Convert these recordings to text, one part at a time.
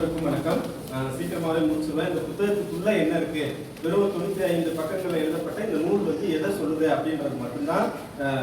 அனைவருக்கும் வணக்கம். சீக்கிரமாகவே சீக்கிரமாவே முடிச்சுவேன் இந்த புத்தகத்துக்குள்ள என்ன இருக்கு? வெறும் தொண்ணூத்தி ஐந்து பக்கங்கள்ல எழுதப்பட்ட இந்த நூல் வந்து எதை சொல்லுது அப்படின்றது மட்டும்தான்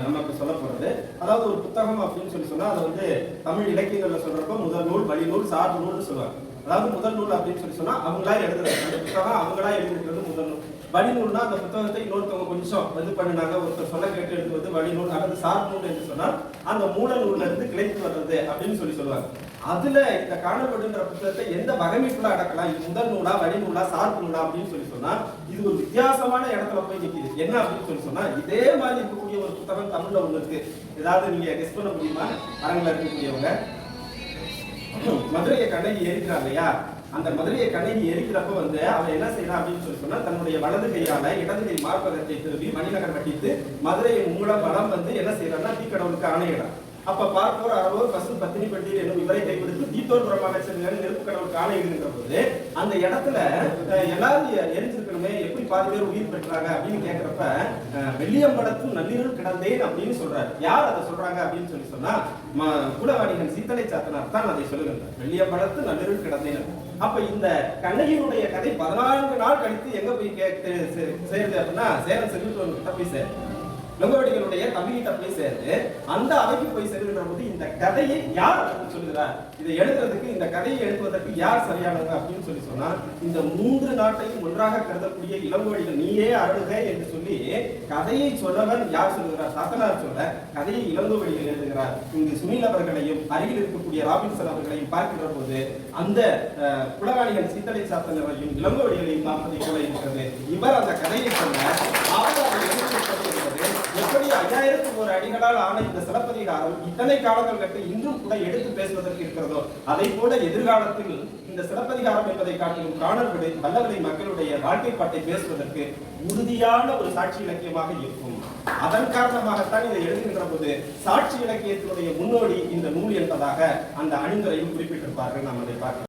நமக்கு சொல்ல போறது. அதாவது ஒரு புத்தகம் அப்படின்னு சொல்லி சொன்னா அதை வந்து தமிழ் இலக்கியங்கள்ல சொல்றப்ப முதல் நூல் வழிநூல் சார்பு நூல்னு சொல்லுவாங்க. அதாவது முதல் நூல் அப்படின்னு சொல்லி சொன்னா அவங்களா எழுதுறது. அந்த புத்தகம் அவங்களா எழுதிருக்கிறது முதல் நூல். வழிநூல்னா அந்த புத்தகத்தை இன்னொருத்தவங்க கொஞ்சம் இது பண்ணினாங்க ஒருத்தர் சொல்ல கேட்டு எடுத்து வந்து வழிநூல் அல்லது சார் நூல் என்று சொன்னால் அந்த மூல நூல்ல இருந்து கிடைத்து வர்றது அப்படின்னு சொல்லி சொல்லுவாங்க. அதுல இந்த காணப்படுன்ற புத்தகத்தை எந்த வகைமைக்குள்ள அடக்கலாம்? இது முதல் நூலா வழிநூலா சார்பு நூலா அப்படின்னு சொல்லி சொன்னா இது ஒரு வித்தியாசமான இடத்துல போய் நிற்கிது என்ன அப்படின்னு சொல்லி சொன்னா இதே மாதிரி இருக்கக்கூடிய ஒரு புத்தகம் தமிழ்ல ஒண்ணு இருக்கு. ஏதாவது நீங்க கெஸ் பண்ண முடியுமா? அரங்கில் இருக்கக்கூடியவங்க மதுரையை கண்ணகி எரிக்கிறான் இல்லையா? அந்த மதுரையை கண்ணகி எரிக்கிறப்ப வந்து அவன் என்ன செய்யலாம் அப்படின்னு சொல்லி சொன்னா தன்னுடைய வலது கையால இடது கை மார்பகத்தை திரும்பி மணிநகர் கட்டித்து மதுரையின் மூல பலம் வந்து என்ன செய்யறான்னா தீக்கடவுளுக்கு ஆணையிடான் அப்ப பார்ப்போர் அறவோர் பசு பத்தினி பட்டியல் என்னும் இவரை கைப்பிடித்து தீத்தோர் புறமாக செல்லுங்க நெருப்பு காண இருக்கின்ற போது அந்த இடத்துல எல்லாரும் எரிஞ்சிருக்கணுமே எப்படி பாதி பேர் உயிர் பெற்றாங்க அப்படின்னு கேட்கிறப்ப அஹ், வெள்ளியம்பலத்தும் நள்ளிருள் கிடந்தேன் அப்படின்னு சொல்றாரு. யார் அதை சொல்றாங்க அப்படின்னு சொல்லி சொன்னா குலவாணிகன் சீத்தலை சாத்தனார் தான் அதை சொல்லுகின்றார். வெள்ளியம்பலத்து நள்ளிருள் கிடந்தேன் அப்ப இந்த கண்ணகியினுடைய கதை பதினான்கு நாள் கழித்து எங்க போய் கேட்டு சேருது அப்படின்னா சேரன் செல்விட்டு தப்பி போய் லங்கவடிகளுடைய தம்பிகிட்ட போய் சேர்ந்து அந்த அவைக்கு போய் செல்கின்ற போது இந்த கதையை யார் சொல்லுகிறார் இதை எழுதுறதுக்கு இந்த கதையை எழுதுவதற்கு யார் சரியானவங்க அப்படின்னு சொல்லி சொன்னா இந்த மூன்று நாட்டையும் ஒன்றாக கருதக்கூடிய இளங்கோடிகள் நீயே அருளுக என்று சொல்லி கதையை சொல்லவன் யார் சொல்லுகிறார்? சாத்தனார் சொல்ல கதையை இளங்கோவடிகள் எழுதுகிறார். இங்கு சுனில் அவர்களையும் அருகில் இருக்கக்கூடிய ராபின்சன் அவர்களையும் பார்க்கின்ற போது அந்த அஹ், புலகாணிகள் சீத்தலை சாத்தனரையும் இளங்கோவடிகளையும் பார்ப்பதை போல இருக்கிறது. இவர் அந்த கதையை சொல்ல அவர் அதை எழுதியிருப்பது என்பது எப்படி ஐயாயிரத்து ஒரு அடிகளால் ஆன இந்த சிலப்பதிகாரம் இத்தனை காலங்கள் கட்டு இன்றும் கூட எடுத்து பேசுவதற்கு இருக்கிறதோ அதை போல எதிர்காலத்தில் இந்த சிலப்பதிகாரம் என்பதை காட்டிலும் காணல்களை வல்லவரை மக்களுடைய வாழ்க்கைப்பாட்டை பேசுவதற்கு உறுதியான ஒரு சாட்சி இலக்கியமாக இருக்கும். அதன் காரணமாகத்தான் இதை எழுதுகின்ற போது சாட்சி இலக்கியத்தினுடைய முன்னோடி இந்த நூல் என்பதாக அந்த அணிந்துரையில் குறிப்பிட்டிருப்பார்கள். நாம் அதை பார்க்கலாம்.